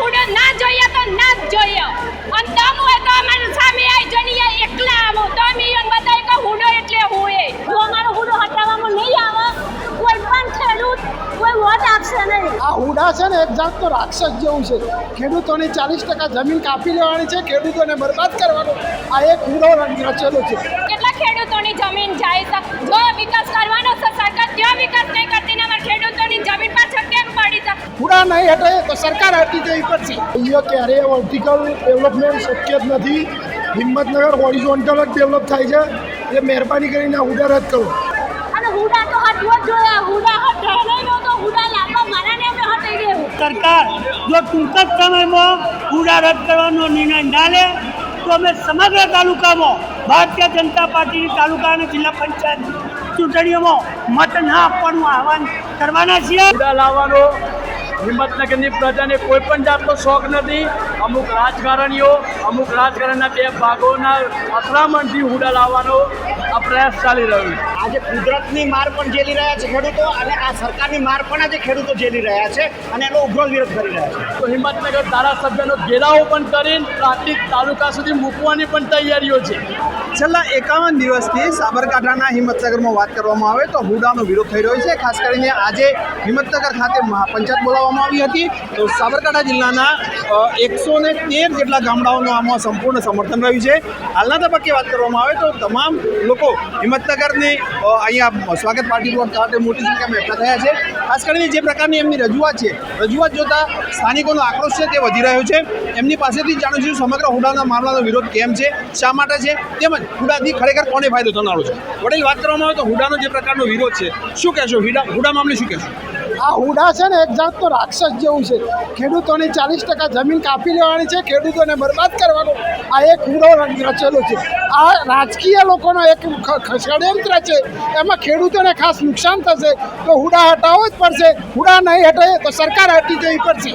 હુડો ના જોઈએ તો ના જ જોઈએ. અને તમ હોય તો અમારી સામે આવી જણીએ એકલા આવો. તો અમે એમ બતાવી કે હુડો એટલે હોય જો અમારો હુડો હટાવવામાં નહીં આવે કોઈ પણ ખેડૂત કોઈ વોટ આપશે નહીં. આ હુડા છે ને એક જાતનો રાક્ષસ જેવું છે. ખેડૂતોની ચાલીસ ટકા જમીન કાપી લેવાની છે ખેડૂતોને બરબાદ કરવાનો. આ એક હુડો રચેલો છે. કેટલા ખેડૂતોની જમીન જાય છે? જો વિકાસ કરવાનો છે સરકાર ત્યાં વિકાસ નહીં કરતી ને નહીં હટે તો સરકાર હટી જવી પડશે. અહીંયા ક્યારેય વર્ટિકલ ડેવલપમેન્ટ શક્ય જ નથી. હિંમતનગર હોરિઝોન્ટલ જ ડેવલપ થાય છે. એટલે મહેરબાની કરીને આ હુડા રદ કરો. હુડા હટવો હુડા હુડા સરકાર જો ટૂંક જ સમયમાં પૂરા રદ કરવાનો નિર્ણય ના લે તો અમે સમગ્ર તાલુકામાં ભારતીય જનતા પાર્ટીની તાલુકા અને જિલ્લા પંચાયત ચૂંટણીઓમાં મત ના આપવાનું આહવાન કરવાના છીએ. હુડા લાવવાનો હિંમતનગરની પ્રજાને કોઈ પણ જાતનો શોખ નથી. અમુક રાજકારણીઓ અમુક રાજકારણના બે ભાગોના અથડામણથી હુડા લાવવાનો આ પ્રયાસ ચાલી રહ્યો છે. આજે કુદરતની માર પણ ઝેલી રહ્યા છે ખેડૂતો અને આ સરકારની માર પણ આજે ખેડૂતો ઝેલી રહ્યા છે અને એનો ઉગ્ર વિરોધ કરી રહ્યા છે. તો હિંમતનગર ધારાસભ્યનો ઘેરાવો પણ કરીને પ્રાંતિક તાલુકા સુધી મૂકવાની પણ તૈયારીઓ છે. છેલ્લા એકાવન દિવસથી સાબરકાંઠાના હિંમતનગરમાં વાત કરવામાં આવે તો હુડાનો વિરોધ થઈ રહ્યો છે. ખાસ કરીને આજે હિંમતનગર ખાતે મહાપંચાયત બોલાવવામાં આવી હતી. તો સાબરકાંઠા જિલ્લાના એકસો ને તેર જેટલા ગામડાઓનું આમાં સંપૂર્ણ સમર્થન રહ્યું છે. હાલના તબક્કે વાત કરવામાં આવે તો તમામ લોકો હિંમતનગરની અહીંયા સ્વાગત પાર્ટી પ્લોટ ખાતે મોટી સંખ્યામાં એકઠા થયા છે. ખાસ કરીને જે પ્રકારની એમની રજૂઆત છે, રજૂઆત જોતા સ્થાનિકોનો આક્રોશ છે તે વધી રહ્યો છે. એમની પાસેથી જાણું છું સમગ્ર હુડાના મામલાનો વિરોધ કેમ છે, શા માટે છે, તેમજ હુડાથી ખરેખર કોને ફાયદો થનારો છે? વડીલ વાત કરવામાં આવે તો હુડાનો જે પ્રકારનો વિરોધ છે શું કહેશો? હુડા હુડા મામલે શું કહેશો? આ હુડા છે ને એક જાતનો રાક્ષસ જેવું છે. ખેડૂતોની ચાલીસ ટકા જમીન કાપી લેવાની છે ખેડૂતોને બરબાદ કરવાનો. આ એક હુડો રચેલો છે. આ રાજકીય લોકોનો એક ષડયંત્ર છે. એમાં ખેડૂતોને ખાસ નુકસાન થશે તો હુડા હટાવવો જ પડશે. હુડા નહીં હટે તો સરકાર હટી જવી પડશે.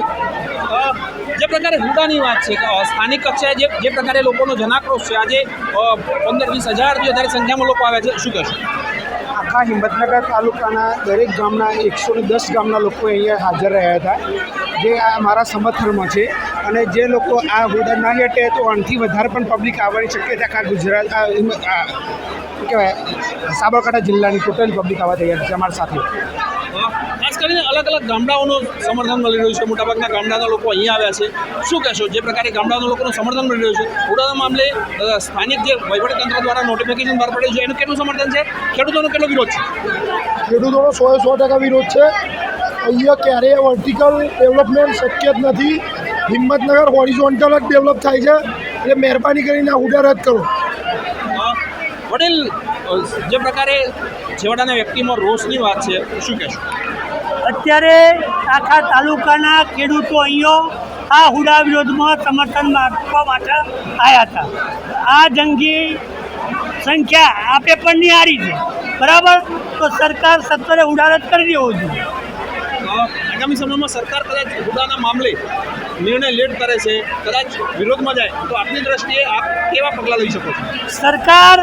જે પ્રકારે હુંડાની વાત છે કે સ્થાનિક કક્ષાએ જે જે પ્રકારે લોકોનો જનાક્રોશ છે, આજે પંદર વીસ હજારથી વધારે સંખ્યામાં લોકો આવ્યા છે, શું કહેશો? આખા હિંમતનગર તાલુકાના દરેક ગામના એકસો દસ ગામના લોકો અહીંયા હાજર રહ્યા હતા. જે આ મારા સમર્થનમાં છે અને જે લોકો આ હોદ્દા ના હટે તો આનાથી વધારે પણ પબ્લિક આવવાની શક્યતા આખા ગુજરાત કહેવાય સાબરકાંઠા જિલ્લાની ટોટલ પબ્લિક આવવા તૈયાર છે અમારા સાથે. ખાસ કરીને અલગ અલગ ગામડાઓનું સમર્થન મળી રહ્યું છે. મોટાભાગના ગામડાના લોકો અહીંયા આવ્યા છે. શું કહેશો? જે પ્રકારે ગામડાના લોકોનું સમર્થન મળી રહ્યું છે. ઉડાના મામલે સ્થાનિક જે વહીવટીતંત્ર દ્વારા નોટિફિકેશન બહાર પડ્યું છે. એનું કેટલું સમર્થન છે? ખેડૂતોનો કેટલો વિરોધ છે? ખેડૂતોનો સો સો ટકા વિરોધ છે. અહીંયા ક્યારેય વર્ટિકલ ડેવલપમેન્ટ શક્ય જ નથી. હિંમતનગર હોરિઝોન્ટલ જ ડેવલપ થાય છે. એટલે મહેરબાની કરીને આ ઉડા રદ કરો. વડીલ જે પ્રકારે છેવાડાના વ્યક્તિમાં રોષની વાત છે શું કહેશો? અત્યારે આખા તાલુકાના ખેડૂતો અહીંયો આ હુડા વિરોધમાં સમર્થન આપવા માટે આવ્યા હતા. આ જંગી સંખ્યા આ પેપરની હારી છે. બરાબર? તો સરકાર સત્વરે હુડા રદ કરી દેવો જોઈએ. આગામી સમયમાં સરકાર કદાચ હુડાના મામલે નિર્ણય લેટ કરે છે, કદાચ વિરોધમાં જાય, તો આપની દ્રષ્ટિએ આપ કેવા પગલાં લઈ શકો છો? સરકાર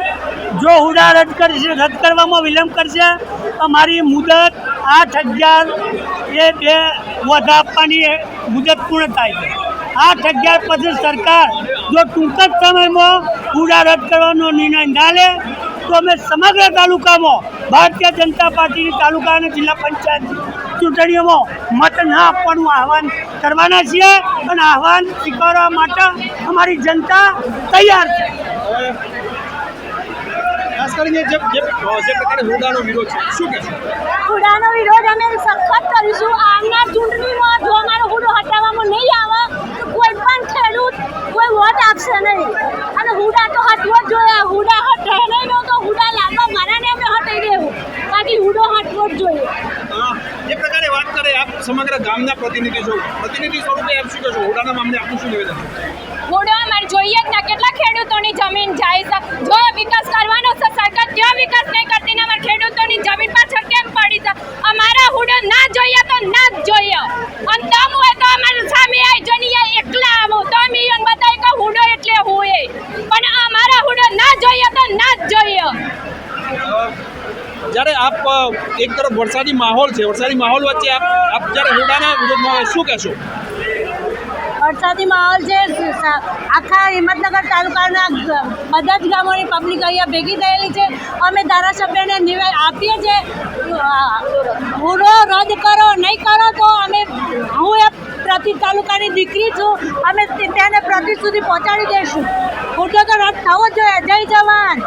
જો હુડા રદ કરશે, રદ કરવામાં વિલંબ કરશે તો મારી મુદત આઠ અગિયાર એ બે વધ આપવાની મુદત પૂર્ણ થાય છે. આઠ અગિયાર પછી સરકાર જો ટૂંક જ સમયમાં હુડા રદ કરવાનો નિર્ણય ના લે, તો અમે સમગ્ર તાલુકામાં ભારતીય જનતા પાર્ટીની તાલુકા અને જિલ્લા પંચાયત ચૂંટણીઓમાં મત ના આપવાનું આહવાન કરવાના છીએ અને આહવાન સ્વીકારવા માટે અમારી જનતા તૈયાર છે. ખાસ કરીને જે જે જે પ્રકારે હુડાનો વિરોધ છે શું કહેશો? હુડાનો વિરોધ અમે સખત કરીશું. આવનાર ચૂંટણીમાં જો અમારો હુડો હટાવવામાં નહીં આવે તો કોઈ પણ ખેડૂત કોઈ વોટ આપશે નહીં. અને હુડા તો હટવો જ જોઈએ. હુડા હટે નહીં તો હુડા લાંબા મારા ને હટાઈ દેવું. બાકી હુડો હટવો જ જોઈએ. જે પ્રકારે આપ સમગ્ર ગામના પ્રતિનિધિ છો. પ્રતિનિધિ સ્વરૂપે આપ શું કહેશો? હોડાના મામલે આપનું શું નિવેદન? હોડા અમારે જોઈએ જ ના. કેટલા ખેડૂતોની જમીન જાય છે? જો વિકાસ કરવાનો છે સરકાર ક્યાં વિકાસ નહીં કરતી ને અમારા ખેડૂતોની જમીન પાછળ કેમ પડી છે? અમારા હુડો ના જોઈએ તો ના જ જોઈએ. અને તમ હોય તો અમારી સામે આવી જોઈએ એકલા આવો. તો અમે બતાવી કે હુડો એટલે હોય પણ અમારા હુડો ના જોઈએ તો ના જ જોઈએ. જ્યારે આપ એક તરફ વરસાદી માહોલ છે, વરસાદી માહોલ વચ્ચે આપ આપ જ્યારે હુડાના વિરોધમાં શું કહેશો? વરસાદી માહોલ છે આખા હિંમતનગર તાલુકાના બધા જ ગામોની પબ્લિક અહીંયા ભેગી થયેલી છે. અમે ધારાસભ્યને નિવેદન આપીએ છીએ હુડો રદ કરો, નહીં કરો તો અમે, હું એક પ્રતિ તાલુકાની દીકરી છું, અમે તેને પ્રતિ સુધી પહોંચાડી દઈશું. હુડો તો થવો જ જોઈએ જય જવાન.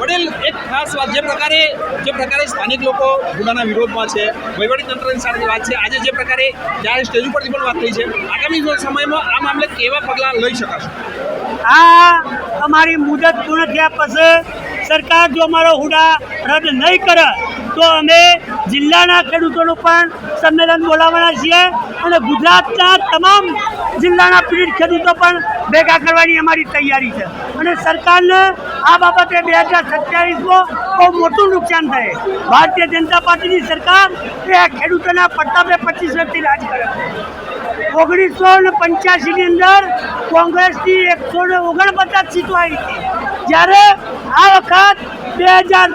વડીલ એક ખાસ વાત જે પ્રકારે જે પ્રકારે સ્થાનિક લોકો ગુનાના વિરોધમાં છે વહીવટી તંત્રની સાથે વાત છે આજે જે પ્રકારે જ્યારે સ્ટેજ ઉપરથી પણ વાત થઈ છે આગામી સમયમાં આ મામલે કેવા પગલાં લઈ શકાશે? આ અમારી મુદત પૂર્ણ થયા પછી સરકાર જો અમારો હુડા રદ નહીં કરે, તો અમે જિલ્લાના ખેડૂતોનું પણ સંમેલન બોલાવવાના છીએ અને ગુજરાતના તમામ જિલ્લાના પીડિત ખેડૂતો પણ ભેગા કરવાની અમારી તૈયારી છે. અને સરકારને આ બાબતે બે હજાર સત્યાવીસમાં બહુ મોટું નુકસાન થાય. ભારતીય જનતા પાર્ટીની સરકાર એ ખેડૂતોના પડતા પચીસ વર્ષથી રાજ કરે છે. ઓગણીસો ને પંચ્યાસીની અંદર કોંગ્રેસની એકસો ને ઓગણપચાસ સીટો આવી હતી. જ્યારે આ વખત બે હજાર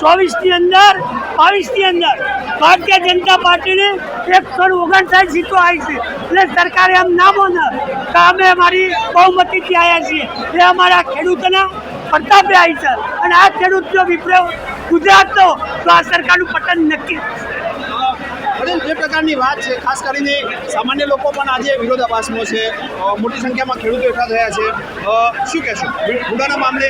ચોવીસની અંદર બાવીસની અંદર ભારતીય જનતા પાર્ટીની એકસો ને ઓગણસાઠ સીટો આવી છે. એટલે સરકારે એમ ના બોલે કે અમે અમારી બહુમતીથી આવ્યા છીએ. એ અમારા ખેડૂતોના પ્રતાપે આવી છે. અને આ ખેડૂત જો વિપ્લવ ગુજરાતનો, તો આ સરકારનું પતન નક્કી જે પ્રકારની વાત છે, ખાસ કરીને સામાન્ય લોકો પણ આજે વિરોધાભાસમાં છે. મોટી સંખ્યામાં ખેડૂતો એકઠા થયા છે. શું કહેશો? ભૂડાના મામલે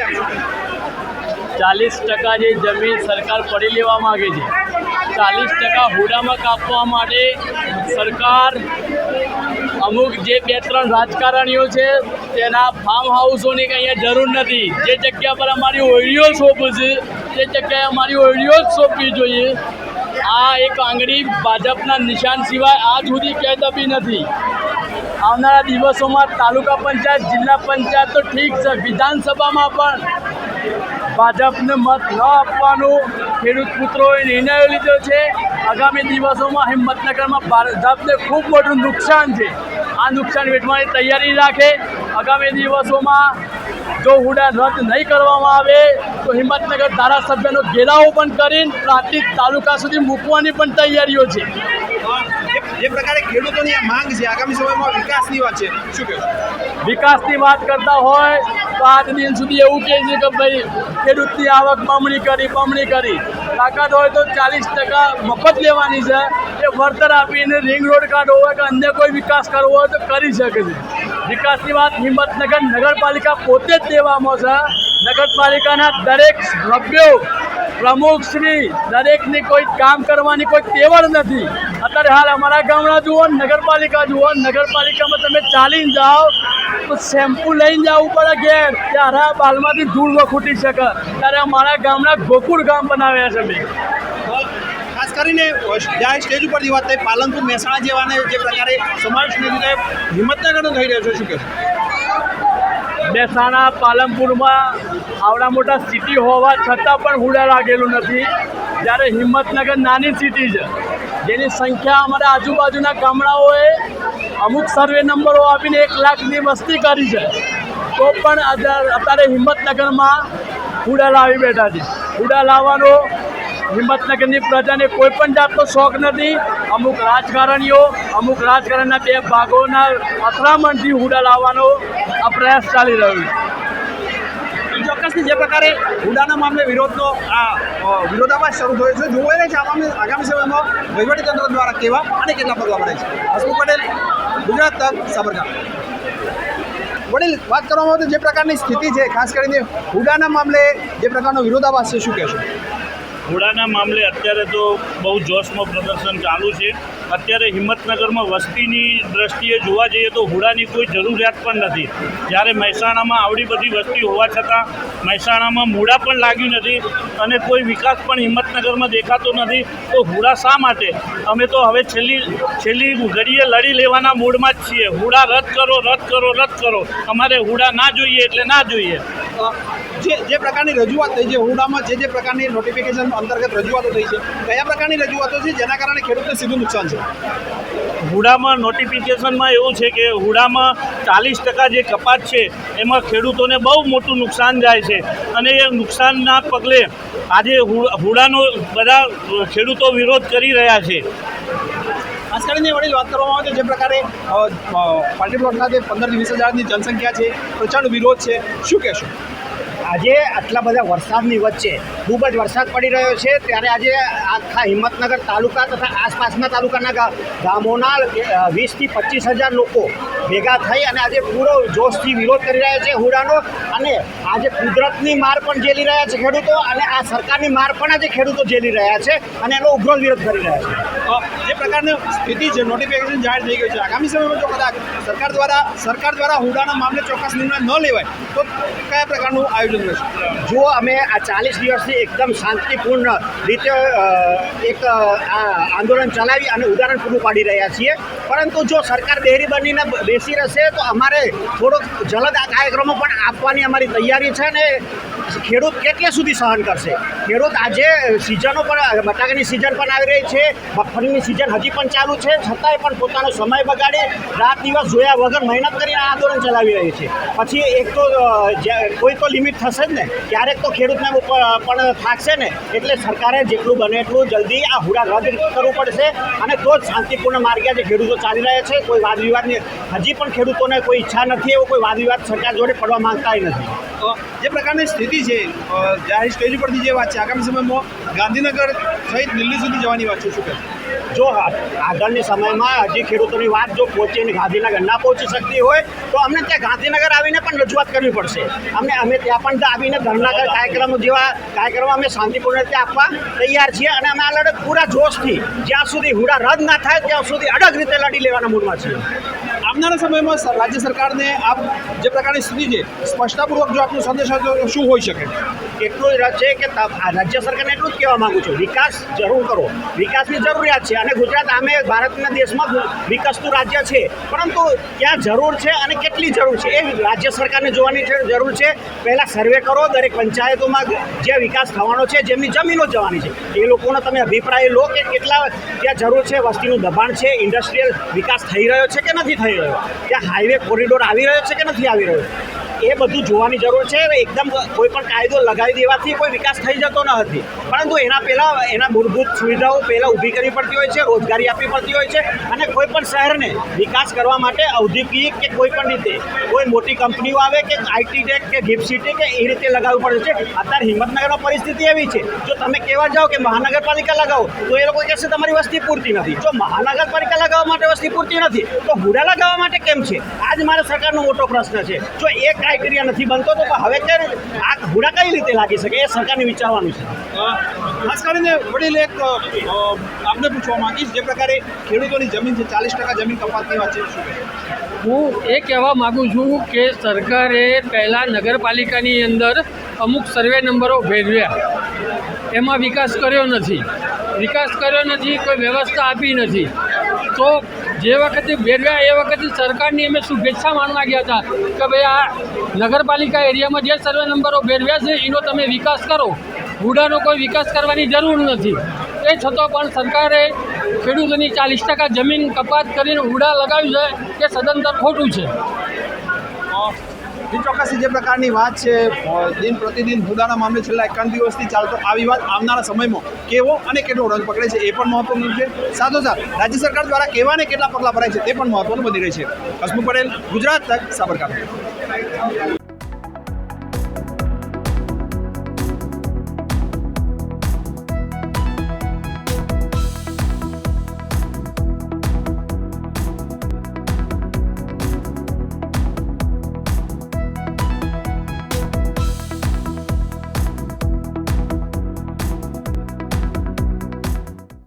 ચાલીસ ટકા જે જમીન સરકાર પડી લેવા માગે છે. ચાલીસ ટકા હુડામાં કાપવા માટે સરકાર અમુક જે બે ત્રણ રાજકારણીઓ છે, તેના ફાર્મ હાઉસોની કંઈ અહીંયા જરૂર નથી. જે જગ્યા પર અમારી ઓળીઓ સોંપું છે, તે જગ્યાએ અમારી ઓળીઓ જ સોંપવી જોઈએ. આ એક આંગળી ભાજપના નિશાન સિવાય આજ સુધી ક્યાંય દબી નથી. આવનારા દિવસોમાં તાલુકા પંચાયત, જિલ્લા પંચાયત તો ઠીક છે, વિધાનસભામાં પણ ભાજપને મત ન આપવાનું ખેડૂત પુત્રોએ નિર્ણય લીધો છે. આગામી દિવસોમાં હિંમતનગરમાં ભાજપને ખૂબ મોટું નુકસાન છે. આ નુકસાન વેઠવાની તૈયારી રાખે. આગામી દિવસોમાં જો હુડા રદ નહીં કરવામાં આવે તો હિંમતનગર ધારાસભ્યનો ઘેરાવો પણ કરીને પ્રાંતિક તાલુકા સુધી મૂકવાની પણ તૈયારીઓ છે. જે પ્રકારે ખેડૂતોની આ માંગ છે આગામી સમયમાં વિકાસની વાત છે શું કહેવું વિકાસની વાત કરતા હોય તો આજ દિન સુધી એવું કહે છે કે ભાઈ ખેડૂતની આવક બમણી કરી બમણી કરી. તાકાત હોય તો ચાલીસ ટકા મફત લેવાની છે. એ વળતર આપીને રિંગ રોડ કાઢવો હોય કે અન્ય કોઈ વિકાસ કરવો હોય તો કરી શકે છે. વિકાસની વાત હિંમતનગર નગરપાલિકા પોતે જ દેવામાં છે. નગરપાલિકાના દરેક સભ્યો, પ્રમુખશ્રી, દરેકની કોઈ કામ કરવાની કોઈ તેવડ નથી. અત્યારે હાલ અમારા ગામડા જુઓ, નગરપાલિકા જુઓ, નગરપાલિકામાં તમે ચાલીને જાઓ, તો શેમ્પુ લઈને જવું પડે ઘેર ત્યારે બાલમાંથી ધૂળ ન ખૂટી શકે. ત્યારે અમારા ગામના ગોકુળ ગામ બનાવ્યા છે મેં. ખાસ કરીને જ્યાં સ્ટેજ ઉપરથી વાત થઈ, પાલનપુર મહેસાણા જેવાને જે પ્રકારે સમાવેશ હિંમતનગરનો થઈ રહ્યો છે, શું કહેશો? મહેસાણા પાલનપુરમાં આવડા મોટા સિટી હોવા છતાં પણ હુડા લાગેલું નથી. જ્યારે હિંમતનગર નાની સિટી છે, જેની સંખ્યા અમારા આજુબાજુના ગામડાઓએ અમુક સર્વે નંબરો આપીને એક લાખની વસ્તી કરી છે, તો પણ અત્યારે હિંમતનગરમાં હુડા લાવી બેઠા છે. હુડા લાવવાનો હિંમતનગરની પ્રજાને કોઈ પણ જાતનો શોખ નથી. અમુક રાજકારણીઓ, અમુક રાજકારણના બે ભાગોના અથડામણથી હુડા લાવવાનો આ પ્રયાસ ચાલી રહ્યો છે. ચોક્કસથી જે પ્રકારે હુડાના મામલે વિરોધનો આ વિરોધાભાસ શરૂ થયો છે જોવાઈ રહે છે આગામી આગામી સમયમાં વહીવટીતંત્ર દ્વારા કેવા અને કેટલા પગલાં ભરાય છે. હસમુખ પટેલ, ગુજરાત તક, સાબરકાંઠા. વડીલ, વાત કરવામાં આવે તો જે પ્રકારની સ્થિતિ છે, ખાસ કરીને હુડાના મામલે જે પ્રકારનો વિરોધાભાસ છે, શું કહેશો? ઘોડાના મામલે અત્યારે તો બહુ જોશમાં પ્રદર્શન ચાલુ છે. અત્યારે હિંમતનગરમાં વસ્તીની દ્રષ્ટિએ જોવા જઈએ તો હુડાની કોઈ જરૂરિયાત પણ નથી. જ્યારે મહેસાણામાં આવડી બધી વસ્તી હોવા છતાં મહેસાણામાં મૂડા પણ લાગ્યું નથી અને કોઈ વિકાસ પણ હિંમતનગરમાં દેખાતો નથી, તો હુડા શા માટે? અમે તો હવે છેલ્લી છેલ્લી ઘડીએ લડી લેવાના મૂડમાં જ છીએ. હુડા રદ કરો રદ કરો રદ કરો. અમારે હુડા ના જોઈએ એટલે ના જોઈએ. જે જે પ્રકારની રજૂઆત થઈ છે હુડામાં જે જે પ્રકારની નોટિફિકેશન અંતર્ગત રજૂઆતો થઈ છે કયા પ્રકારની રજૂઆતો છે જેના કારણે ખેડૂતને સીધું નુકસાન છે? હુડામાં નોટિફિકેશનમાં એવું છે કે હુડામાં ચાલીસ ટકા જે કપાત છે એમાં ખેડૂતોને બહુ મોટું નુકસાન જાય છે. અને એ નુકસાનના પગલે આજે હુડાનો બધા ખેડૂતો વિરોધ કરી રહ્યા છે. ખાસ કરીને વડીલ વાત કરવામાં આવે તો જે પ્રકારે પાર્ટી પ્લોટના જે પંદરથી વીસ હજારની જનસંખ્યા છે પ્રચંડ વિરોધ છે. શું કહેશો? આજે આટલા બધા વરસાદની વચ્ચે ખૂબ જ વરસાદ પડી રહ્યો છે. ત્યારે આજે આખા હિંમતનગર તાલુકા તથા આસપાસના તાલુકાના ગામોના વીસથી પચીસ હજાર લોકો ભેગા થઈ અને આજે પૂરો જોશથી વિરોધ કરી રહ્યા છે હુડાનો. અને આજે કુદરતની માર પણ ઝેલી રહ્યા છે ખેડૂતો અને આ સરકારની માર પણ આજે ખેડૂતો ઝેલી રહ્યા છે અને એનો ઉગ્ર વિરોધ કરી રહ્યા છે. જે પ્રકારની સ્થિતિ છે નોટિફિકેશન જાહેર થઈ ગયું છે આગામી સમયમાં જો કદાચ સરકાર દ્વારા સરકાર દ્વારા હુડાના મામલે ચોક્કસ નિર્ણય ન લેવાય તો કયા પ્રકારનું આયોજન રહેશે? જો અમે આ ચાલીસ દિવસથી એકદમ શાંતિપૂર્ણ રીતે એક આ આંદોલન ચલાવી અને ઉદાહરણ પૂરું પાડી રહ્યા છીએ. પરંતુ જો સરકાર બેરી બનીને બેસી રહેશે તો અમારે થોડોક જલદ આ કાર્યક્રમો પણ આપવાની અમારી તૈયારી છે અને ખેડૂત કેટલે સુધી સહન કરશે? ખેડૂત આજે સિઝનો પણ બટાકાની સિઝન પણ આવી રહી છે, મગફળીની સિઝન હજી પણ ચાલુ છે, છતાંય પણ પોતાનો સમય બગાડી રાત દિવસ જોયા વગર મહેનત કરીને આંદોલન ચલાવી રહી છે. પછી એક તો કોઈ તો લિમિટ થશે જ ને, ક્યારેક તો ખેડૂતને પણ થાકશે ને, એટલે સરકારે જેટલું બને એટલું જલ્દી આ હુડા રદ કરવું પડશે અને તો જ શાંતિપૂર્ણ માર્ગે આજે ખેડૂતો ચાલી રહ્યા છે, કોઈ વાદ વિવાદની હજી પણ ખેડૂતોને કોઈ ઈચ્છા નથી એવો કોઈ વાદ વિવાદ સરકાર જોડે પડવા માંગતા નથી. જે પ્રકારની સ્થિતિ છે જાહેર સ્ટેજ પરથી જે વાત છે આગામી સમયમાં ગાંધીનગર સહિત દિલ્હી સુધી જવાની વાત છે શું જો આગળની સમયમાં હજી ખેડૂતોની વાત જો પહોંચીને ગાંધીનગર ના પહોંચી શકતી હોય તો અમને ત્યાં ગાંધીનગર આવીને પણ રજૂઆત કરવી પડશે. અમને અમે ત્યાં પણ આવીને ધરણા કર- કાર્યક્રમો જેવા કાર્યક્રમો અમે શાંતિપૂર્ણ રીતે આપવા તૈયાર છીએ અને અમે આ લડત પૂરા જોશથી જ્યાં સુધી હુડા રદ ના થાય ત્યાં સુધી અડગ રીતે લડી લેવાના મૂડમાં છીએ. આવનારા સમયમાં રાજ્ય સરકારને આપ જે પ્રકારની સ્થિતિ છે, સ્પષ્ટતાપૂર્વક જો આપનો સંદેશ શું હોઈ શકે? એટલું જ છે કે રાજ્ય સરકારને એટલું જ કહેવા માંગુ છું. વિકાસ જરૂર કરો. વિકાસની જરૂરિયાત છે અને ગુજરાત આમે ભારતના દેશમાં વિકસતું રાજ્ય છે. પરંતુ ક્યાં જરૂર છે અને કેટલી જરૂર છે એ રાજ્ય સરકારને જોવાની જરૂર છે. પહેલાં સર્વે કરો દરેક પંચાયતોમાં જે વિકાસ થવાનો છે, જેમની જમીનો જવાની છે. એ લોકોનો તમે અભિપ્રાય લો કે કેટલા ત્યાં જરૂર છે વસ્તીનું દબાણ છે ઇન્ડસ્ટ્રીયલ વિકાસ થઈ રહ્યો છે કે નથી થઈ રહ્યો? ત્યાં હાઈવે કોરિડોર આવી રહ્યો છે કે નથી આવી રહ્યો? એ બધું જોવાની જરૂર છે એકદમ કોઈ પણ કાયદો લગાવી દેવાથી કોઈ વિકાસ થઈ જતો ન હતી. પરંતુ એના પહેલાં, એના મૂળભૂત સુવિધાઓ પહેલાં ઊભી કરવી પડતી હોય છે, રોજગારી આપવી પડતી હોય છે અને કોઈ પણ શહેરને વિકાસ કરવા માટે ઔદ્યોગિક કે કોઈ પણ રીતે કોઈ મોટી કંપનીઓ આવે કે આઈટી ટેક કે ગિફ્ટ સિટી કે એ રીતે લગાવવું પડે છે. અત્યારે હિંમતનગરમાં પરિસ્થિતિ એવી છે, જો તમે કહેવા જાઓ કે મહાનગરપાલિકા લગાવો, તો એ લોકો કહેશે તમારી વસ્તી પૂરતી નથી. જો મહાનગરપાલિકા લગાવવા માટે વસ્તી પૂરતી નથી, તો હુડા લગાવવા માટે કેમ છે? આ જ મારા સરકારનો મોટો પ્રશ્ન છે. જો એ ક્રાઇટેરિયા નથી બનતો તો હવે કે આ હુડા કઈ રીતે લાગી શકે એ સરકારને વિચારવાનું છે. ખાસ કરીને વડીલ એક આપને પૂછવા માંગીશ જે પ્રકારે ખેડૂતોની જમીન છે ચાલીસ ટકા જમીન કપાતની વાત છે. હું એ કહેવા માગું છું કે સરકારે પહેલાં નગરપાલિકાની અંદર અમુક સર્વે નંબરો ભેળવ્યા એમાં વિકાસ કર્યો નથી. વિકાસ કર્યો નથી કોઈ વ્યવસ્થા આપી નથી. તો જે વખતે ભેળવ્યા એ વખતે સરકારની અમે શુભેચ્છા માનવા ગયા હતા કે ભાઈ આ નગરપાલિકા એરિયામાં જે સર્વે નંબરો ભેળવ્યા છે, એનો તમે વિકાસ કરો. હુડાનો કોઈ વિકાસ કરવાની જરૂર નથી. એ છતાં પણ સરકારે ખેડૂતોની ચાલીસ ટકા જમીન કપાત કરીને હુડા લગાવ્યું છે, એ સદંતર ખોટું છે. અ, જે પ્રકારની વાત છે દિન પ્રતિદિન હુદાના મામલે છેલ્લા એકાવન દિવસથી ચાલતો આ વિવાદ આવનારા સમયમાં કેવો અને કેટલો રંગ પકડે છે એ પણ મહત્વનું છે. સાથોસાથ રાજ્ય સરકાર દ્વારા કેવા ને કેટલા પગલાં ભરાય છે તે પણ મહત્વનું બની રહી છે. હસમુખ પટેલ ગુજરાત તક સાબરકાંઠા.